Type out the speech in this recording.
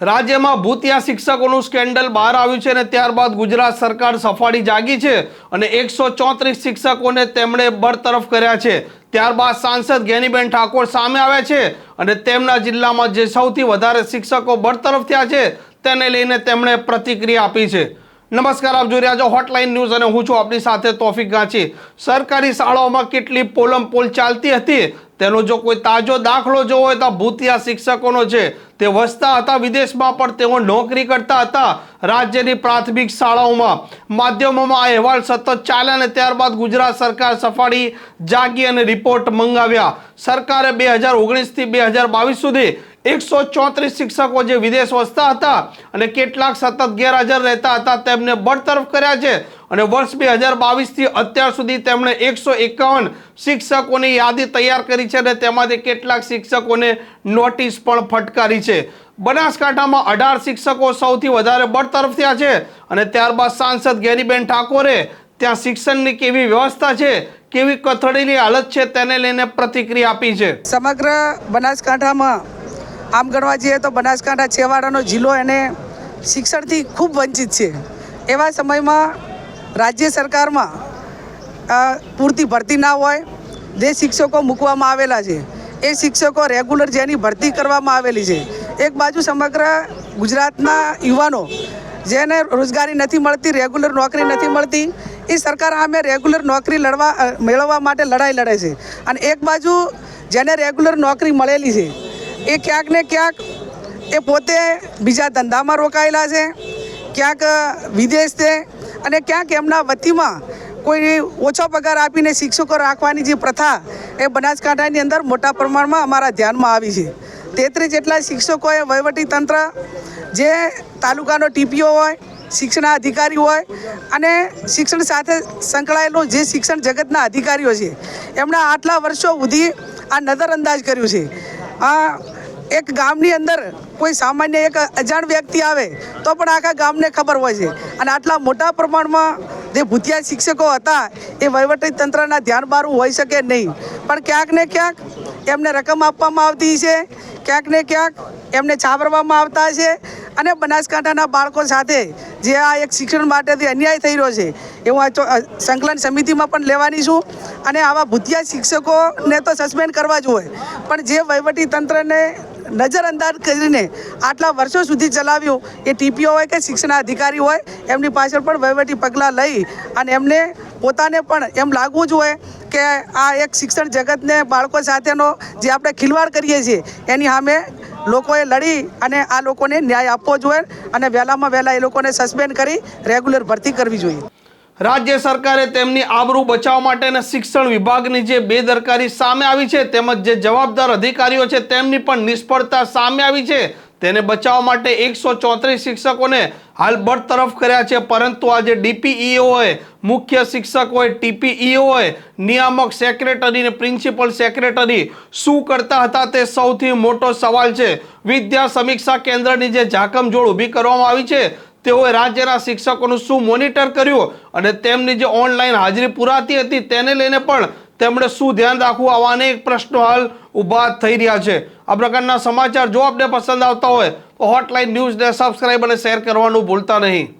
રાજ્યમાં ભૂતિયા શિક્ષકોનું સ્કેન્ડલ બહાર આવ્યું છે અને ત્યારબાદ ગુજરાત સરકાર સફાળી જાગી છે અને એકસો ચોત્રીસ શિક્ષકોને તેમણે બરતરફ કર્યા છે. ત્યારબાદ સાંસદ ગેનીબેન ઠાકોર સામે આવ્યા છે અને તેમના જિલ્લામાં જે સૌથી વધારે શિક્ષકો બરતરફ થયા છે, તેને લઈને તેમણે પ્રતિક્રિયા આપી છે. નમસ્કાર, આપ જોઈ રહ્યા છો હોટલાઇન ન્યૂઝ અને હું છું આપની સાથે તોફિક ગાંચી. સરકારી શાળાઓમાં કેટલી પોલમ પોલ ચાલતી હતી? તેનો જો કોઈ તાજો દાખલો જોવો હોય તો ભૂતિયા શિક્ષકોનો છે. તે વસતા હતા વિદેશમાં, પણ તેઓ નોકરી કરતા હતા રાજ્યની પ્રાથમિક શાળાઓમાં. માધ્યમોમાં આ અહેવાલ સતત ચાલે અને ત્યારબાદ ગુજરાત સરકાર સફાળી જાગી અને રિપોર્ટ મંગાવ્યા. સરકારે બે હજાર ઓગણીસથી બે હજાર બાવીસ સુધી એકસો ચોત્રીસ શિક્ષકો જે વિદેશ વસતા હતા અને કેટલાક સતત ગેરહાજર રહેતા હતા, તેમને બરતરફ કર્યા છે. અને વર્ષ બે હજાર બાવીસથી અત્યાર સુધી તેમણે એકસો એકાવન શિક્ષકોની યાદી તૈયાર કરી છે અને તેમાંથી કેટલાક શિક્ષકોને નોટિસ પણ ફટકારી છે. બનાસકાંઠામાં અઢાર શિક્ષકો સૌથી વધારે બરતરફ થયા છે અને ત્યારબાદ સાંસદ ગેરીબેન ઠાકોરે ત્યાં શિક્ષણની કેવી વ્યવસ્થા છે, કેવી કથળેલી હાલત છે, તેને લઈને પ્રતિક્રિયા આપી છે. સમગ્ર બનાસકાંઠામાં આમ ગણવા જઈએ તો બનાસકાંઠા છેવાડાનો જિલ્લો એને શિક્ષણથી ખૂબ વંચિત છે. એવા સમયમાં રાજ્ય સરકારમાં પૂરતી ભરતી ના હોય, જે શિક્ષકો મૂકવામાં આવેલા છે, એ શિક્ષકો રેગ્યુલર જેની ભરતી કરવામાં આવેલી છે. એક બાજુ સમગ્ર ગુજરાતના યુવાનો જેને રોજગારી નથી મળતી, રેગ્યુલર નોકરી નથી મળતી, એ સરકાર આમે રેગ્યુલર નોકરી લડવા મેળવવા માટે લડાઈ લડે છે. અને એક બાજુ જેને રેગ્યુલર નોકરી મળેલી છે એ ક્યાંક ને ક્યાંક એ પોતે બીજા ધંધામાં રોકાયેલા છે, ક્યાંક વિદેશ છે અને ક્યાંક એમના વતીમાં કોઈ ઓછો પગાર આપીને શિક્ષકો રાખવાની જે પ્રથા એ બનાસકાંઠાની અંદર મોટા પ્રમાણમાં અમારા ધ્યાનમાં આવી છે. તેત્રીસ જેટલા શિક્ષકોએ વહીવટી તંત્ર, જે તાલુકાનો ટીપીઓ હોય, શિક્ષણ અધિકારી હોય અને શિક્ષણ સાથે સંકળાયેલું જે શિક્ષણ જગતના અધિકારીઓ છે, એમણે આટલા વર્ષો સુધી આ નજરઅંદાજ કર્યું છે. આ એક ગામની અંદર કોઈ સામાન્ય એક અજાણ વ્યક્તિ આવે, તો પણ આખા ગામને ખબર હોય છે. અને આટલા મોટા પ્રમાણમાં જે ભૂતિયા શિક્ષકો હતા, એ વહીવટી તંત્રના ધ્યાન બહાર હોઈ શકે નહીં. પણ ક્યાંક ને ક્યાંક એમને રકમ આપવામાં આવતી છે, ક્યાંક ને ક્યાંક એમને છાપરવામાં આવતા છે. અને બનાસકાંઠાના બાળકો સાથે જે આ એક શિક્ષણ માટેથી અન્યાય થઈ રહ્યો છે, એ આ સંકલન સમિતિમાં પણ લેવાની છું. અને આવા ભૂતિયા શિક્ષકોને તો સસ્પેન્ડ કરવા જોઈએ પણ જે વહીવટી તંત્રને નજરઅંદાજ કરીને આટલા વર્ષો સુધી ચલાવ્યું. એ ટીપીઓ હોય કે શિક્ષણ અધિકારી હોય, એમની પાછળ પણ વહીવટી પગલાં લઈ અને એમને પોતાને પણ એમ લાગવું જોઈએ કે આ એક શિક્ષણ જગતને બાળકો સાથેનો જે આપણે ખિલવાડ કરીએ છીએ, એની સામે લોકોએ લડી અને આ લોકોને ન્યાય આપવો જોઈએ અને વહેલામાં વહેલા એ લોકોને સસ્પેન્ડ કરી રેગ્યુલર ભરતી કરવી જોઈએ. રાજ્ય સરકારે તેમની આબરૂ બચાવવા માટે અને શિક્ષણ વિભાગની જે બેદરકારી સામે આવી છે તેમજ જે જવાબદાર અધિકારીઓ છે તેમની પણ નિષ્ફળતા સામે આવી છે. તેને બચાવવા માટે એકસો ચોત્રીસ શિક્ષકોને હાલ બરતરફ કર્યા છે. પરંતુ આજે ડીપીઈઓ હોય, મુખ્ય શિક્ષક હોય, ટીપીઈઓ હોય, નિયામક સેક્રેટરી ને પ્રિન્સિપલ સેક્રેટરી શું કરતા હતા તે સૌથી મોટો સવાલ છે. વિદ્યા સમીક્ષા કેન્દ્રની જે ઝાકમજોળ ઊભી કરવામાં આવી છે તેઓએ રાજ્યના શિક્ષકોનું શું મોનિટર કર્યું અને તેમની જે ઓનલાઈન હાજરી પુરાતી હતી તેને લઈને પણ તેમણે શું ધ્યાન રાખવું આવા અનેક પ્રશ્નો હાલ ઊભા થઈ રહ્યા છે. આ પ્રકારના સમાચાર જો આપને પસંદ આવતા હોય તો હોટલાઇન ન્યૂઝને સબસ્ક્રાઈબ અને શેર કરવાનું ભૂલતા નહીં.